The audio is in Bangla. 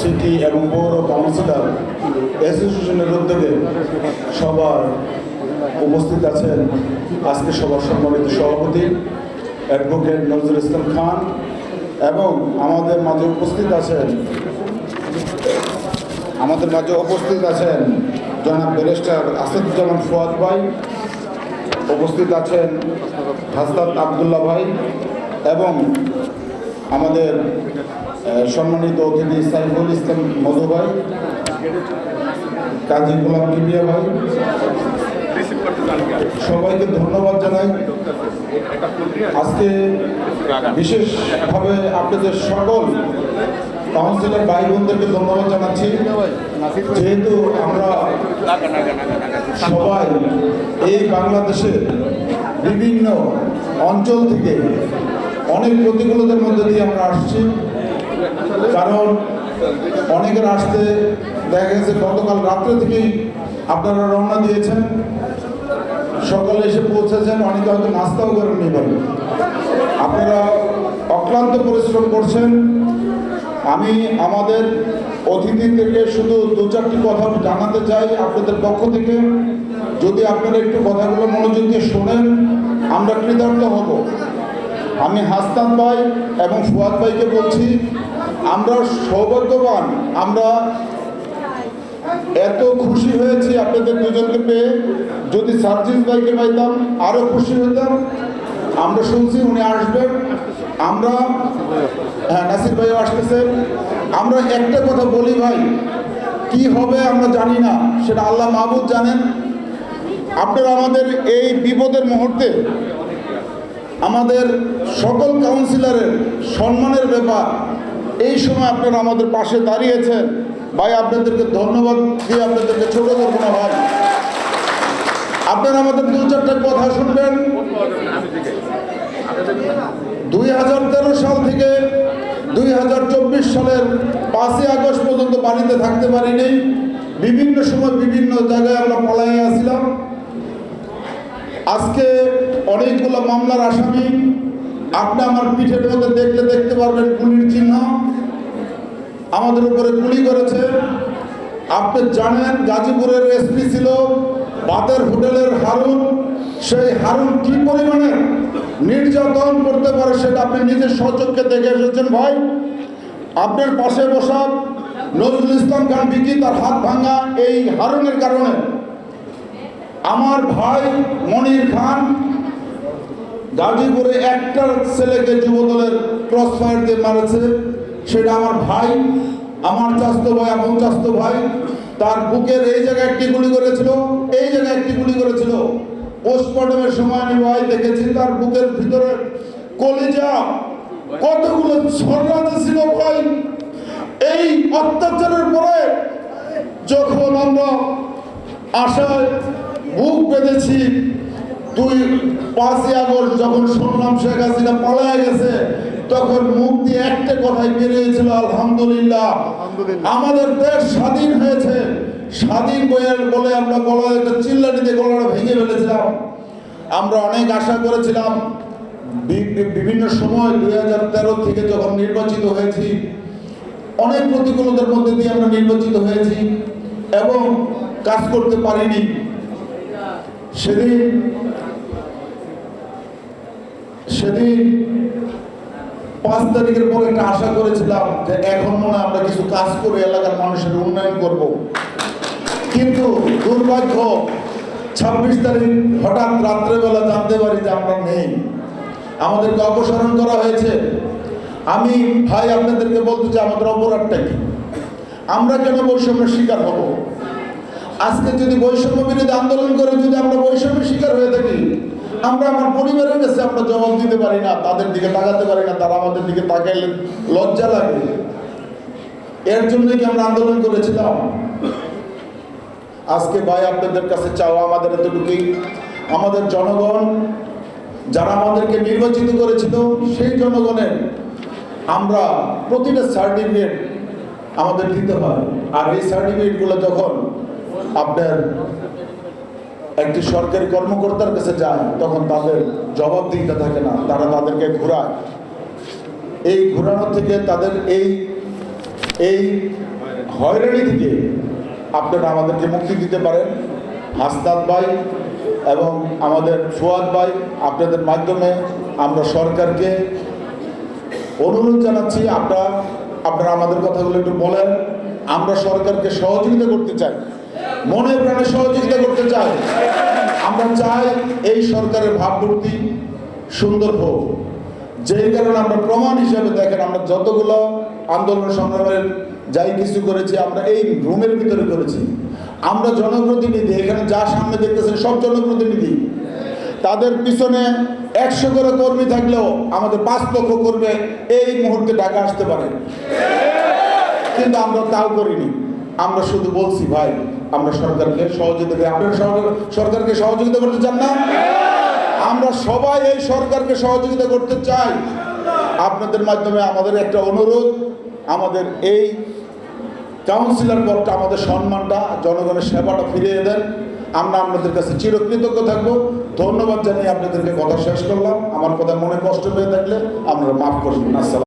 সিটি এবং পৌর কাউন্সিলর অ্যাসোসিয়েশনের উদ্যোগে সবার উপস্থিত আছেন আজকে সবার সম্মানিত সভাপতি অ্যাডভোকেট নজরুল ইসলাম খান এবং আমাদের মাঝে উপস্থিত আছেন, আমাদের মাঝে উপস্থিত আছেন জনাব ব্যারিস্টার আসাদুজ্জামান ফুয়াদ ভাই, উপস্থিত আছেন হাসনাত আবদুল্লাহ ভাই এবং আমাদের সম্মানিত অতিথি সাইফুল ইসলাম মধু ভাই, কাজী গোলাম কিবিয়া ভাই, সবাইকে ধন্যবাদ জানাই। আজকে বিশেষভাবে আপনাদের সকল কাউন্সিলর ভাই বোনদেরকে ধন্যবাদ জানাচ্ছি। যেহেতু আমরা সবাই এই বাংলাদেশের বিভিন্ন অঞ্চল থেকে অনেক প্রতিকূলতার মধ্যে দিয়ে আমরা আসছি। কারণ অনেকের আসতে দেখা গেছে, গতকাল রাত্রে থেকেই আপনারা রওনা দিয়েছেন। সকালে এসে পৌঁছেছেন, অনেকে হয়তো নাস্তাও করেননি ভাই আপনারা অক্লান্ত পরিশ্রম করছেন। আমি আমাদের অতিথিদেরকে শুধু দু চারটি কথা জানাতে চাই আপনাদের পক্ষ থেকে। যদি আপনারা একটু কথাগুলো মনোযোগ দিয়ে শোনেন, আমরা কৃতার্থ হব। আমি হাসনাত ভাই এবং ফুয়াদ ভাইকে বলছি, আমরা সৌভাগ্যবান, আমরা এত খুশি হয়েছি আপনাদের দুজনকে পেয়ে। যদি সার্জিস ভাইকে পাইতাম আরও খুশি হতাম আমরা শুনছি উনি আসবেন। আমরা হ্যাঁ নাসির ভাইও আসতেছে। আমরা একটা কথা বলি ভাই, কি হবে আমরা জানি না, সেটা আল্লাহ মাহবুদ জানেন। আপনারা আমাদের এই বিপদের মুহূর্তে আমাদের সকল কাউন্সিলরের সম্মানের ব্যাপার। এই সময় আপনারা আমাদের পাশে দাঁড়িয়েছেন। ভাই, আপনাদেরকে ধন্যবাদ দিয়ে আপনাদেরকে ছোট করব না ভাই। আপনারা আমাদের দু চারটা কথা শুনবেন। দুই হাজার তেরো সাল থেকে দুই হাজার চব্বিশ সালের পাঁচই আগস্ট পর্যন্ত বাড়িতে থাকতে পারিনি। বিভিন্ন সময় বিভিন্ন জায়গায় আমরা পলাইয়ে আসছিলাম আজকে অনেকগুলো মামলার আসামি, আপনি আমার পিঠের মধ্যে দেখলে দেখতে পারবেন গুলির চিহ্ন। আমাদের উপরে গুলি করেছে। আপনি জানেন গাজীপুরের এসপি ছিল বাদের হোটেলের হারুন। সেই হারুন কি পরিমাণে নির্যাতন করতে পারে সেটা আপনি নিজের সচক্ষে দেখে এসেছেন ভাই। আপনার পাশে বসা নজরুল ইসলাম খান বিকি তার হাত ভাঙা এই হারুনের কারণে? আমার ভাই মনির খান গাজীপুরে একটা ছেলেকে যুবদলের ক্রস ফায়ার দিয়ে মারেছে। সেটা আমার ভাই, আমার চাস্ত ভাই এবং চাস্ত ভাই। তার বুকের এই জায়গায় একটি গুলি করেছিল, এই জায়গায় একটি গুলি করেছিল। পোস্টমর্টমের সময় আমি ভাই দেখেছি, তার বুকের ভিতরে কলিজা, কতগুলো ছড়াতে ছিল ভাই। এই অত্যাচারের পরে যখন আমরা আশায় বুক বেঁধেছি দুই পাঁচই আগস্ট যখন শুনলাম শেখ হাসিনা পালায় গেছে তখন মুখ দিয়ে একটা কথাই বেরিয়েছিল আলহামদুলিল্লাহ আমাদের দেশ স্বাধীন হয়েছে। স্বাধীন বইয়ের বলে আমরা গলা একটা চিল্লানি দিয়ে গলাটা ভেঙে ফেলেছিলাম। আমরা অনেক আশা করেছিলাম বিভিন্ন সময় দুই হাজার তেরো থেকে যখন নির্বাচিত হয়েছি অনেক প্রতিকূলতার মধ্যে দিয়ে আমরা নির্বাচিত হয়েছি এবং কাজ করতে পারিনি। সেদিন সেদিন পাঁচ তারিখের পরে একটা আশা করেছিলাম যে এখন মনে আমরা কিছু কাজ করে এলাকার মানুষের উন্নয়ন করব। কিন্তু দুর্ভাগ্য, ছাব্বিশ তারিখ হঠাৎ রাত্রেবেলা জানতে পারি যে আমরা নেই। আমাদেরকে অপসারণ করা হয়েছে। আমি ভাই আপনাদেরকে বলতে চাই, আমাদের অপরাধটা কি? আমরা কেন বৈষম্যের শিকার হব? আজকে যদি বৈষম্য বিরোধী আন্দোলন করে যদি আমরা বৈষম্যের শিকার হয়ে থাকি, আমরা আমার পরিবারের কাছে আমরা জবাব দিতে পারি না, তাদের দিকে তাকাতে পারি না, তারা আমাদের দিকে তাকাইলে লজ্জা লাগে। এর জন্য কি আমরা আন্দোলন করেছিলাম? আজকে ভাই আপনাদের কাছে চাওয়া আমাদের এতটুকুই। আমাদের জনগণ যারা আমাদেরকে নির্বাচিত করেছিল, সেই জনগণের আমরা প্রতিটা সার্টিফিকেট আমাদের দিতে হয়। আর এই সার্টিফিকেটগুলো যখন আপনার একটি সরকারি কর্মকর্তার কাছে যায় তখন তাদের জবাব জবাবদিহিতা থাকে না, তারা তাদেরকে ঘোরায়। এই ঘোরানো থেকে তাদের এই এই হয়রানি থেকে আপনারা আমাদেরকে মুক্তি দিতে পারেন। হাসনাত ভাই এবং আমাদের ফুয়াদ ভাই, আপনাদের মাধ্যমে আমরা সরকারকে অনুরোধ জানাচ্ছি, আপনারা আপনারা আমাদের কথাগুলো একটু বলেন। আমরা সরকারকে সহযোগিতা করতে চাই। মনে প্রাণে সহযোগিতা করতে চাই আমরা চাই এই সরকারের ভাবমূর্তি সুন্দর হোক। যেই কারণে আমরা প্রমাণ হিসেবে দেখেন, আমরা যতগুলো আন্দোলন সংগ্রামের যাই কিছু করেছি, আমরা এই রুমের ভিতরে করেছি। আমরা জনপ্রতিনিধি, এখানে যা সামনে দেখতেছেন সব জনপ্রতিনিধি। তাদের পিছনে একশো করে কর্মী থাকলেও আমাদের পাঁচ লক্ষ কর্মী এই মুহূর্তে টাকা আসতে পারে। কিন্তু আমরা তাও করিনি। আমরা শুধু বলছি, ভাই, আমরা সরকারকে সহযোগিতা করি। আপনারা সরকার- সরকারকে সহযোগিতা করতে চান না? আমরা সবাই এই সরকারকে সহযোগিতা করতে চাই। আপনাদের মাধ্যমে আমাদের একটা অনুরোধ, আমাদের এই কাউন্সিলর পদটা, আমাদের সম্মানটা, জনগণের সেবাটা ফিরিয়ে দেন। আমরা আপনাদের কাছে চিরকৃতজ্ঞ থাকব। ধন্যবাদ জানিয়ে আপনাদেরকে কথা শেষ করলাম। আমার কথা মনে কষ্ট পেয়ে থাকলে আপনারা মাফ করবেন। আসসালাম